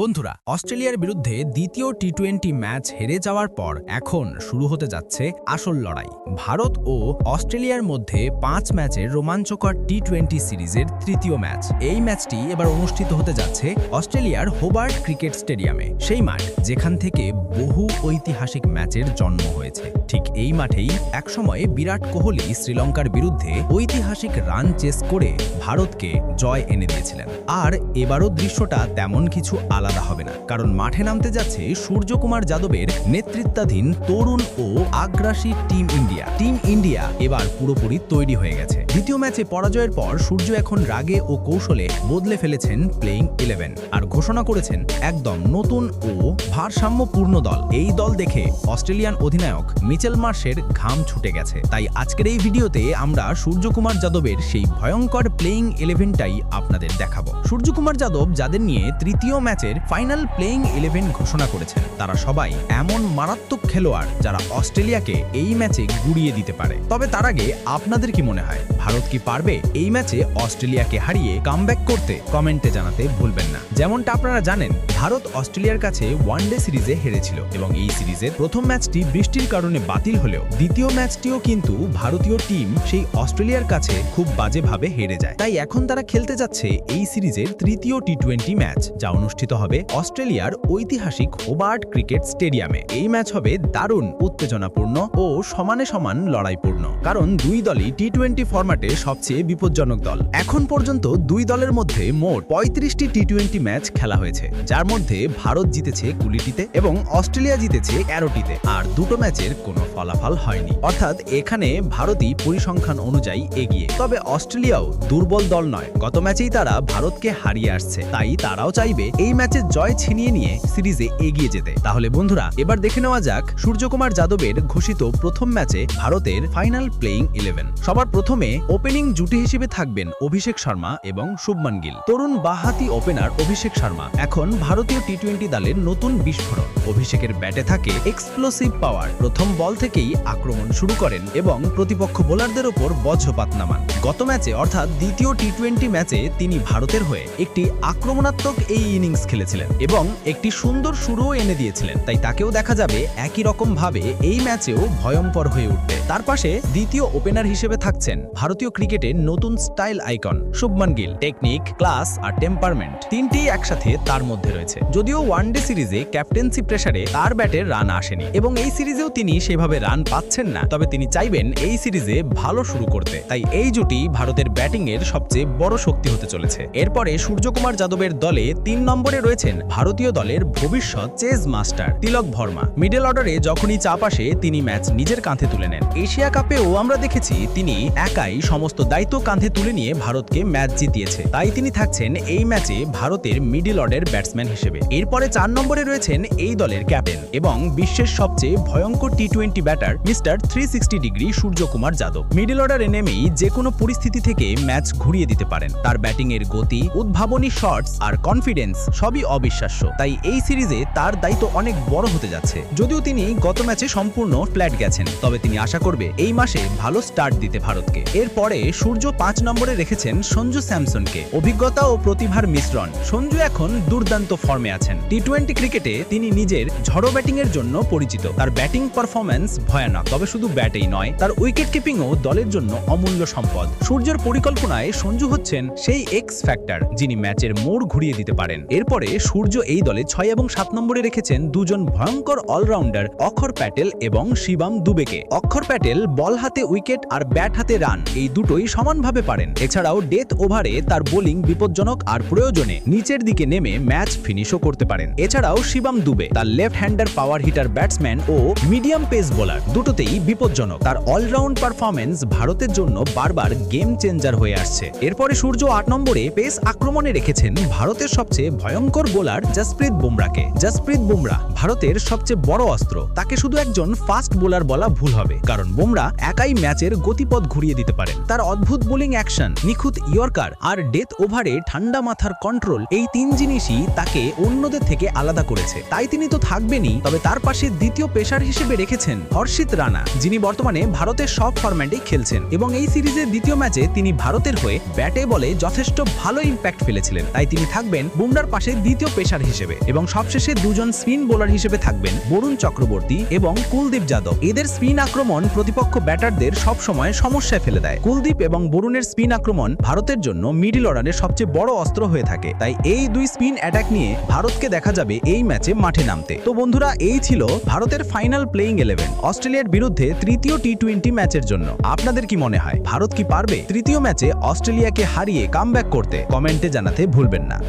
বন্ধুরা, অস্ট্রেলিয়ার বিরুদ্ধে দ্বিতীয় টি টোয়েন্টি ম্যাচ হেরে যাওয়ার পর এখন শুরু হতে যাচ্ছে আসল লড়াই। ভারত ও অস্ট্রেলিয়ার মধ্যে পাঁচ ম্যাচের রোমাঞ্চকর টি টোয়েন্টি সিরিজের তৃতীয় ম্যাচ। এই ম্যাচটি এবার অনুষ্ঠিত হতে যাচ্ছে অস্ট্রেলিয়ার হোবার্ট ক্রিকেট স্টেডিয়ামে, সেই মাঠ যেখান থেকে বহু ঐতিহাসিক ম্যাচের জন্ম হয়েছে। ঠিক এই মাঠেই একসময়ে বিরাট কোহলি শ্রীলঙ্কার বিরুদ্ধে ঐতিহাসিক রান চেস করে ভারতকে জয় এনে দিয়েছিলেন। আর এবারও দৃশ্যটা তেমন কিছু আলাদা হবে না। কারণ মাঠে নামতে যাচ্ছে সূর্যকুমার যাদবের নেতৃত্বাধীন তরুণ ও আগ্রাসী টিম ইন্ডিয়া। টিম ইন্ডিয়া এবার পুরোপুরি তৈরি হয়ে গেছে। দ্বিতীয় ম্যাচে পরাজয়ের পর সূর্য এখন রাগে ও কৌশলে বদলে ফেলেছেন প্লেইং ইলেভেন আর ঘোষণা করেছেন একদম নতুন ও ভারসাম্যপূর্ণ দল। এই দল দেখে অস্ট্রেলিয়ান অধিনায়ক মিচেল মার্শের ঘাম ছুটে গেছে। তাই আজকের এই ভিডিওতে আমরা সূর্যকুমার যাদবের সেই ভয়ঙ্কর প্লেইং ইলেভেনটাই আপনাদের দেখাবো। সূর্যকুমার যাদব যাদের নিয়ে তৃতীয় ম্যাচের ফাইনাল প্লেইং ইলেভেন ঘোষণা করেছেন, তারা সবাই এমন মারাত্মক খেলোয়াড় যারা অস্ট্রেলিয়াকে এই ম্যাচে গুড়িয়ে দিতে পারে। তবে তার আগে আপনাদের কি মনে হয়? ভারত কি পারবে? এই ম্যাচে অস্ট্রেলিয়াকে হারিয়ে কামব্যাক করতে কমেন্টে জানাতে ভুলবেন না। যেমনটা আপনারা জানেন, ভারত অস্ট্রেলিয়ার কাছে ওয়ানডে সিরিজে হেরেছিল এবং এই সিরিজের প্রথম ম্যাচটি বৃষ্টির কারণে বাতিল হলেও দ্বিতীয় ম্যাচটিও কিন্তু ভারতীয় টিম সেই অস্ট্রেলিয়ার কাছে খুব বাজেভাবে হেরে যায়। তাই এখন তারা খেলতে যাচ্ছে এই সিরিজের তৃতীয় টি টোয়েন্টি ম্যাচ, যা অনুষ্ঠিত হবে অস্ট্রেলিয়ার ঐতিহাসিক হোবার্ট ক্রিকেট স্টেডিয়ামে এই ম্যাচ হবে দারুণ, উত্তেজনাপূর্ণ ও সমানে সমান লড়াইপূর্ণ। কারণ দুই দলই টি টোয়েন্টি ফরম্যাটে সবচেয়ে বিপজ্জনক দল। এখন পর্যন্ত দুই দলের মধ্যে মোট পঁয়ত্রিশটি টি টোয়েন্টি ম্যাচ খেলা হয়েছে, যার মধ্যে ভারত জিতেছে কুড়িটিতে এবং অস্ট্রেলিয়া জিতেছে এগারোটিতে আর দুটো ম্যাচের কোনো ফলাফল হয়নি। অর্থাৎ এখানে ভারতই পরিসংখ্যান অনুযায়ী এগিয়ে। তবে অস্ট্রেলিয়াও দুর্বল দল নয়। গত ম্যাচেই তারা ভারতকে হারিয়ে আসছে। তাই তারাও চাইবে এই ম্যাচে জয় ছিনিয়ে নিয়ে সিরিজে এগিয়ে যেতে। তাহলে বন্ধুরা, এবার দেখে নেওয়া যাক সূর্যকুমার যাদবের ঘোষিত প্রথম ম্যাচে ভারতের ফাইনাল প্লেইং ইলেভেন। সবার প্রথমে ওপেনিং জুটি হিসেবে থাকবেন অভিষেক শর্মা এবং শুভমান গিল। তরুণ বাহাতি ওপেনার অভিষেক শর্মা। এখন ভারতীয় টি টোয়েন্টি দলের নতুন বিস্ফোরণ। অভিষেকের ব্যাটে থাকে এক্সপ্লোসিভ পাওয়ার প্রথম বল থেকেই আক্রমণ শুরু করেন এবং প্রতিপক্ষ বোলারদের ওপর বজ্রপাত নামান। গত ম্যাচে অর্থাৎ দ্বিতীয় টি টোয়েন্টি ম্যাচে তিনি ভারতের হয়ে একটি আক্রমণাত্মক এই ইনিংস খেলেছিলেন এবং একটি সুন্দর শুরুও এনে দিয়েছিলেন। তাই তাকেও দেখা যাবে একই রকম ভাবে এই ম্যাচেও ভয়ঙ্কর হয়ে উঠবে তার পাশে দ্বিতীয় ওপেনার হিসেবে থাকছেন ভারতীয় ক্রিকেটের নতুন style icon, Shubman Gill technique class আর টেম্পারমেন্ট তিনটি একসাথে তার মধ্যে রয়েছে। যদিও ওয়ানডে সিরিজে ক্যাপ্টেন্সি প্রেসারে তার ব্যাটের রান আসেনি এবং এই সিরিজেও তিনি সেভাবে রান পাচ্ছেন না। তবে তিনি চাইবেন এই সিরিজে ভালো শুরু করতে। তাই এই জুটি ভারতের ব্যাটিং এর সবচেয়ে বড় শক্তি হতে চলেছে। এরপরে সূর্যকুমার যাদবের দলে তিন নম্বরে রয়েছেন ভারতীয় দলের ভবিষ্যৎ chase master Tilak Varma. Middle অর্ডারে যখনই চাপ আসে, তিনি ম্যাচ নিজের কাঁধে তুলে নেন। এশিয়া কাপেও আমরা দেখেছি তিনি একাই সমস্ত দায়িত্ব কাঁধে তুলে নিয়ে ভারতকে ম্যাচ জিতিয়েছে। তাই তিনি থাকছেন এই ম্যাচে ভারতের মিডিল অর্ডার ব্যাটসম্যান হিসেবে। এরপরে চার নম্বরে রয়েছেন এই দলের ক্যাপ্টেন এবং বিশ্বের সবচেয়ে ভয়ঙ্কর T twenty batter mister three sixty degree Suryakumar Yadav. Middle অর্ডারে নেমেই যে কোনো পরিস্থিতি থেকে ম্যাচ ঘুরিয়ে দিতে পারেন। তার ব্যাটিং এর গতি, উদ্ভাবনী শটস আর কনফিডেন্স সবই অবিশ্বাস্য। তাই এই সিরিজে তার দায়িত্ব অনেক বড় হতে যাচ্ছে। যদিও তিনি গত ম্যাচে সম্পূর্ণ ফ্ল্যাট গেছেন, তবে তিনি আশা করবে এই মাসে ভালো স্টার্ট দিতে ভারতকে। এরপরে সূর্য পাঁচ নম্বরে রেখেছেন সঞ্জু স্যামসনকে। অভিজ্ঞতা ও প্রতিভার মিশ্রণ। সঞ্জু এখন দুর্দান্ত ফর্মে আছেন। টি টোয়েন্টি ক্রিকেটে তিনি নিজের ঝড়ো ব্যাটিং এর জন্য পরিচিত। তার ব্যাটিং পারফরম্যান্স ভয়ানক, তবে শুধু ব্যাটেই নয়, তার উইকেট কিপিংও দলের জন্য অমূল্য সম্পদ। সূর্যের পরিকল্পনায় সঞ্জু হচ্ছেন সেই এক্স ফ্যাক্টর যিনি ম্যাচের মোড় ঘুরিয়ে দিতে পারেন। এরপরে সূর্য এই দলে ছয় এবং সাত নম্বরে রেখেছেন দুজন ভয়ঙ্কর অলরাউন্ডার অক্ষর প্যাটেল এবং শিবাম দুবেকে। অক্ষর প্যাটেল বল হাতে উইকেট আর ব্যাট হাতে রান। এই দুটোই সমানভাবে পারেন। এছাড়াও ডেথ ওভারে তার বোলিং বিপজ্জনক আর প্রয়োজনে নিচের দিকে নেমে ম্যাচ ফিনিশও করতে পারেন। এছাড়াও শিবাম দুবে, তার left hander power hitter batsman ও মিডিয়াম পেস বোলার দুটোতেই বিপজ্জনক। তার অলরাউন্ড পারফরমেন্স ভারতের জন্য বারবার গেম চেঞ্জার হয়ে আসছে। এরপরে সূর্য আট নম্বরে পেস আক্রমণে রেখেছেন ভারতের সবচেয়ে ভয়ঙ্কর বোলার জসপ্রীত বুমরাকে। জসপ্রীত বুমরা ভারতের সবচেয়ে বড় অস্ত্র। তাকে শুধু একজন ফাস্ট বোলার বলা ভুল হবে, কারণ বুমরা একাই ম্যাচের গতিপথ ঘুরিয়ে দিতে পারে পারেন তার অদ্ভুত বোলিং অ্যাকশন, নিখুঁত ইয়র্কার আর ডেথ ওভারে ঠান্ডা মাথার কন্ট্রোল, এই তিন জিনিসই তাকে অন্যদের থেকে আলাদা করেছে। তাই তিনি তো থাকবেনই, তবে তার পাশে দ্বিতীয় পেশার হিসেবে রেখেছেন হর্ষিত রানা, যিনি বর্তমানে ভারতের সব ফরম্যাটেই খেলছেন। এবং এই সিরিজের দ্বিতীয় ম্যাচে তিনি ভারতের হয়ে ব্যাটে বলে যথেষ্ট ভালো ইম্প্যাক্ট ফেলেছিলেন। তাই তিনি থাকবেন বুমরার পাশে দ্বিতীয় পেশার হিসেবে। এবং সবশেষে দুজন স্পিন বোলার হিসেবে থাকবেন বরুণ চক্রবর্তী এবং কুলদীপ যাদব। এদের স্পিন আক্রমণ প্রতিপক্ষ ব্যাটারদের সবসময় সমস্যায় ফেলে দেয়। কুলদীপ এবং বরুণের স্পিন আক্রমণ ভারতের জন্য মিডিল অর্ডারের সবচেয়ে বড় অস্ত্র হয়ে থাকে। তাই এই দুই স্পিন অ্যাটাক নিয়ে ভারতকে দেখা যাবে এই ম্যাচে মাঠে নামতে। তো বন্ধুরা, এই ছিল ভারতের ফাইনাল প্লেইং ইলেভেন অস্ট্রেলিয়ার বিরুদ্ধে তৃতীয় টি টোয়েন্টি ম্যাচের জন্য। আপনাদের কি মনে হয়, ভারত কি পারবে তৃতীয় ম্যাচে অস্ট্রেলিয়াকে হারিয়ে কাম করতে? কমেন্টে জানাতে ভুলবেন না।